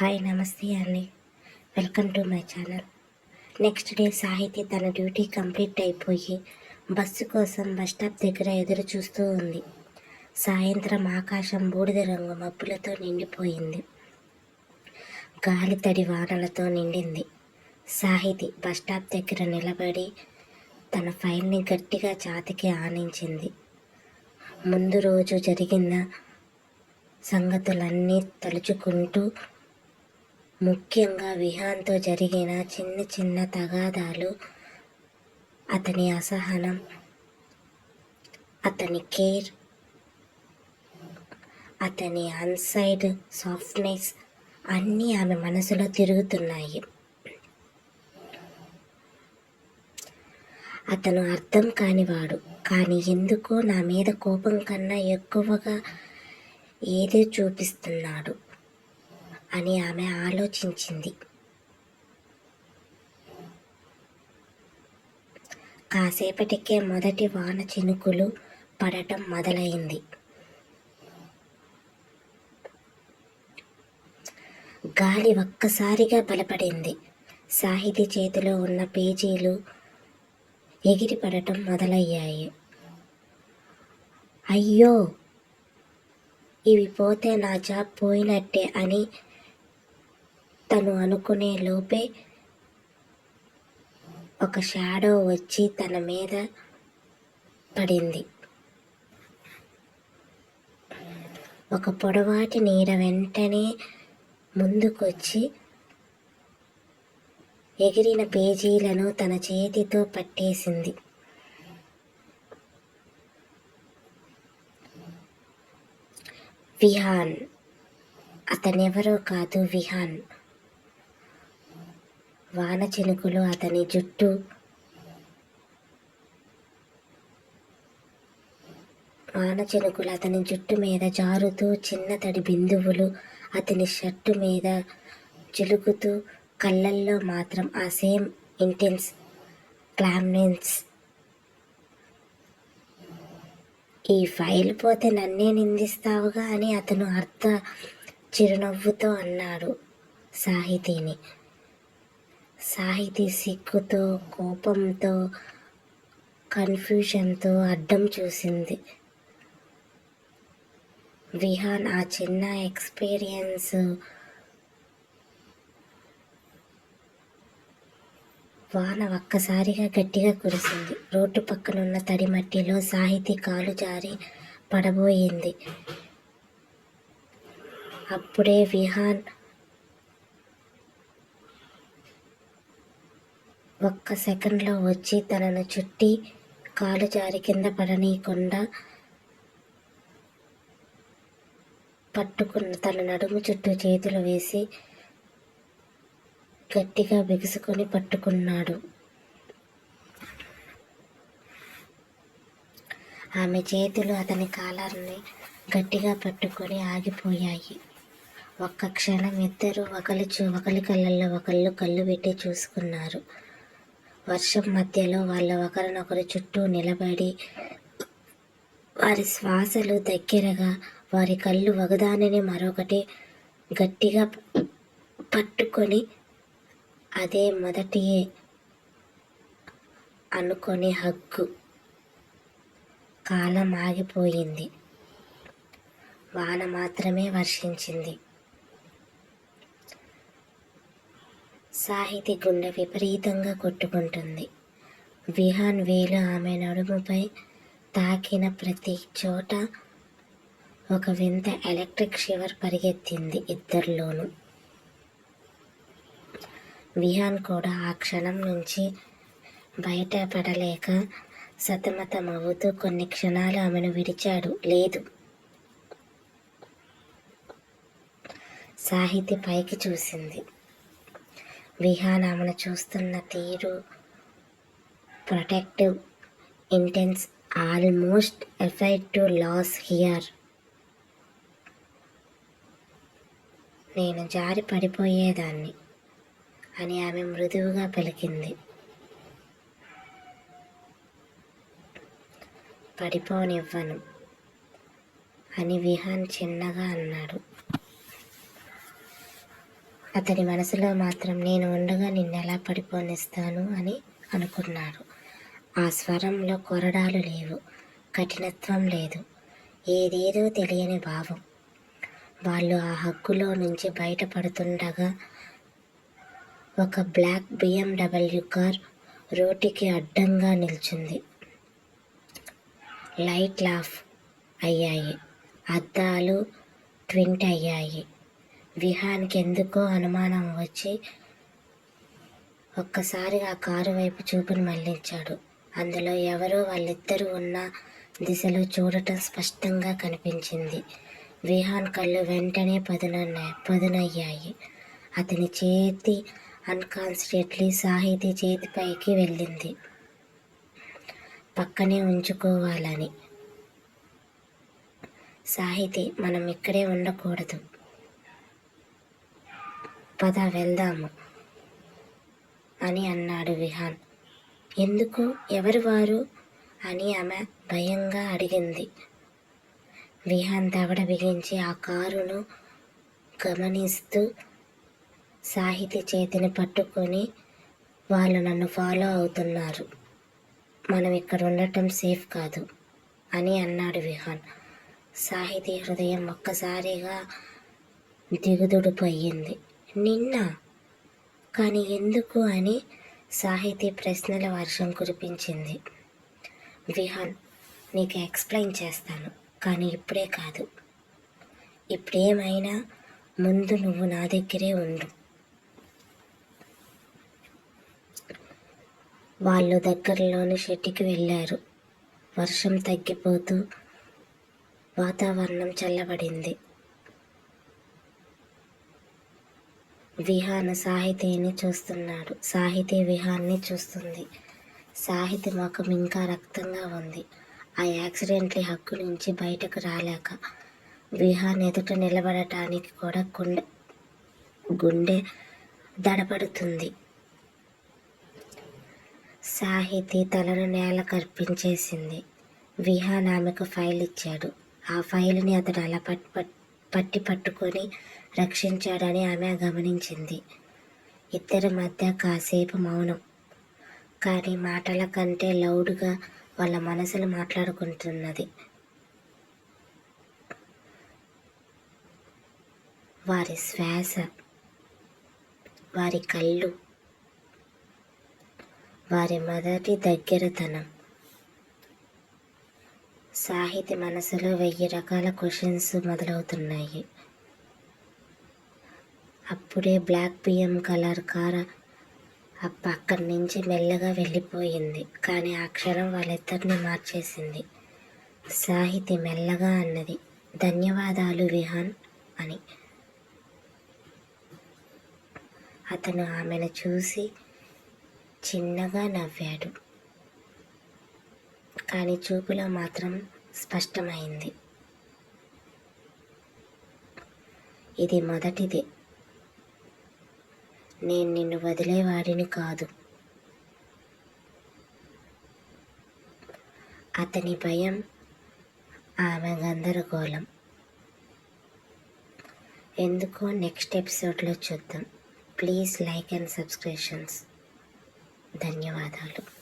Hi నమస్తే అండి. Welcome to my channel. Next day Sahithi తన డ్యూటీ కంప్లీట్ అయిపోయి బస్సు కోసం బస్ స్టాప్ దగ్గర ఎదురు చూస్తూ ఉంది. సాయంత్రం ఆకాశం బూడిద రంగు మబ్బులతో నిండిపోయింది. గాలి తడి వానలతో నిండింది. సాహితి బస్ స్టాప్ దగ్గర నిలబడి తన ఫైల్ని గట్టిగా ఛాతికి ఆనించింది. ముందు రోజు జరిగిన సంగతులన్నీ తలుచుకుంటూ ముఖ్యంగా విహాన్తో జరిగిన చిన్న చిన్న తగాదాలు అతని అసహనం అతని కేర్ అతని అన్సైడ్ సాఫ్ట్నెస్ అన్నీ ఆమె మనసులో తిరుగుతున్నాయి. అతను అర్థం కానివాడు కానీ ఎందుకో నా మీద కోపం కన్నా ఎక్కువగా ఏదో చూపిస్తున్నాడు. అని ఆమె ఆలోచించింది. కాసేపటికే మొదటి వాన చినుకులు పడటం మొదలైంది. గాలి ఒక్కసారిగా బలపడింది. సాహితీ చేతిలో ఉన్న పేజీలు ఎగిరిపడటం మొదలయ్యాయి. అయ్యో! ఇవి పోతే నా జాబ్ పోయినట్టే అని తను అనుకునే లోపే ఒక షాడో వచ్చి తన మీద పడింది. ఒక పొడవాటి నీడ వెంటనే ముందుకొచ్చి ఎగిరిన పేజీలను తన చేతితో పట్టేసింది. విహాన్. అతనెవరో కాదు విహాన్. వాన చినుకులు అతని జుట్టు. వాన చినుకులు అతని జుట్టు మీద జారుతూ చిన్న తడి బిందువులు అతని షర్టు మీద చిలుకుతూ కళ్ళల్లో మాత్రం ఆ సేమ్ ఇంటెన్స్ క్లామ్నెన్స్. ఈ ఫైల్ పోతే నన్నే నిందిస్తావుగా అని అతను అర్థ చిరునవ్వుతో అన్నాడు సాహితీని. సాహితీ సిగ్గుతో కోపంతో కన్ఫ్యూషన్తో అడ్డం చూసింది. విహాన్ ఆ చిన్న ఎక్స్పీరియన్స్ వాన ఒక్కసారిగా గట్టిగా కురిసింది. రోడ్డు పక్కనున్న తడి మట్టిలో సాహితీ కాలు జారి పడబోయింది. అప్పుడే విహాన్ ఒక్క సెకండ్లో వచ్చి తనను చుట్టి కాలు జారి కింద పడనీయకుండా పట్టుకున్న తన నడుము చుట్టూ చేతులు వేసి గట్టిగా బిగుసుకొని పట్టుకున్నాడు. ఆమె చేతులు అతని కాలాన్ని గట్టిగా పట్టుకొని ఆగిపోయాయి. ఒక్క క్షణం ఇద్దరు ఒకరి చూ ఒకరి కళ్ళల్లో ఒకళ్ళు కళ్ళు పెట్టి చూసుకున్నారు. వర్షం మధ్యలో వాళ్ళ ఒకరినొకరు చుట్టూ నిలబడి వారి శ్వాసలు దగ్గరగా వారి కళ్ళు ఒకదానిని మరొకటి గట్టిగా పట్టుకొని అదే మొదటి అనుకొని హగ్గు. కాలం ఆగిపోయింది. వాన మాత్రమే వర్షించింది. సాహితి గుండె విపరీతంగా కొట్టుకుంటుంది. విహాన్ వేలు ఆమె నడుముపై తాకిన ప్రతి చోట ఒక వింత ఎలక్ట్రిక్ షివర్ పరిగెత్తింది ఇద్దరిలోనూ. విహాన్ కూడా ఆ క్షణం నుంచి బయటపడలేక సతమతమవుతూ కొన్ని క్షణాలు ఆమెను విడిచాడు. లేదు. సాహితి పైకి చూసింది. విహాన్ ఆమెను చూస్తున్న తీరు protective intense almost afraid to lose her. నేను జారి పడిపోయేదాన్ని అని ఆమె మృదువుగా పలికింది. పడిపోనివ్వను అని విహాన్ చిన్నగా అన్నాడు. అతని మనసులో మాత్రం నేను ఉండగా నిన్నెలా పడిపోనిస్తాను అని అనుకున్నాడు ఆ స్వరంలో కొరడాలు లేవు కఠినత్వం లేదు ఏదేదో తెలియని భావం. వాళ్ళు ఆ హక్కులో నుంచి బయటపడుతుండగా ఒక బ్లాక్ బిఎండబ్ల్యూ కార్ రోటికి అడ్డంగా నిల్చుంది. లైట్ లాఫ్ అయ్యాయి అద్దాలు ట్వింట్ అయ్యాయి. విహాన్కి ఎందుకో అనుమానం వచ్చి ఒక్కసారిగా ఆ కారు వైపు చూపును మళ్ళించాడు అందులో ఎవరో వాళ్ళిద్దరూ ఉన్న దిశలో చూడటం స్పష్టంగా కనిపించింది. విహాన్ కళ్ళు వెంటనే పదునన్నాయి పదునయ్యాయి. అతని చేతి అన్కాన్స్టెంట్లీ సాహితీ చేతిపైకి వెళ్ళింది. పక్కనే ఉంచుకోవాలని. సాహితి మనం ఇక్కడే ఉండకూడదు. పద వెళ్దాము అని అన్నాడు విహాన్. ఎందుకు? ఎవరు వారు? అని ఆమె భయంగా అడిగింది. విహాన్ దవడ బిగించి ఆ కారును గమనిస్తూ సాహితి చేతిని పట్టుకొని వాళ్ళు నన్ను ఫాలో అవుతున్నారు. మనం ఇక్కడ ఉండటం సేఫ్ కాదు అని అన్నాడు విహాన్. సాహితీ హృదయం ఒక్కసారిగా దిగుదుడిపోయింది. నిన్న. కానీ ఎందుకు అని సాహితీ ప్రశ్నల వర్షం కురిపించింది. విహాన్ నీకు ఎక్స్ప్లెయిన్ చేస్తాను కానీ ఇప్పుడే కాదు. ఇప్పుడేమైనా ముందు నువ్వు నా దగ్గరే ఉండు. వాళ్ళు దగ్గరలోని షెడ్కి వెళ్ళారు. వర్షం తగ్గిపోతూ వాతావరణం చల్లబడింది. విహాన సాహితీని చూస్తున్నాడు. సాహితీ విహాన్ని చూస్తుంది. సాహితి ముఖం ఇంకా రక్తంగా ఉంది. ఆ యాక్సిడెంట్లీ హక్కు నుంచి బయటకు రాలేక విహాన్ ఎదుట నిలబడటానికి కూడా గుండె గుండె దడపడుతుంది. సాహితి తలను నేల కర్పించేసింది. విహాన్ ఆమెకు ఫైల్ ఇచ్చాడు ఆ ఫైల్ని అతడు అలా పట్టి పట్టుకొని రక్షించాడని ఆమె గమనించింది. ఇద్దరి మధ్య కాసేపు మౌనం. కానీ మాటల కంటే లౌడ్గా వాళ్ళ మనసులు మాట్లాడుకుంటున్నది. వారి శ్వాస వారి కళ్ళు వారి మొదటి దగ్గరతనం. సాహితి మనసులో వెయ్యి రకాల క్వశ్చన్స్ మొదలవుతున్నాయి. అప్పుడే బ్లాక్ బియ్యం కలర్ కార్ అక్కడి నుంచి మెల్లగా వెళ్ళిపోయింది. కానీ ఆ క్షణం వాళ్ళిద్దరిని మార్చేసింది. సాహితి మెల్లగా అన్నది ధన్యవాదాలు విహాన్ అని. అతను ఆమెను చూసి చిన్నగా నవ్వాడు. కానీ చూపులో మాత్రం స్పష్టమైంది. ఇది మొదటిది. నేను నిన్ను వదిలేవాడిని కాదు. అతని భయం ఆమె గందరగోళం. ఎందుకో నెక్స్ట్ ఎపిసోడ్లో చూద్దాం. Please like and subscriptions. ధన్యవాదాలు.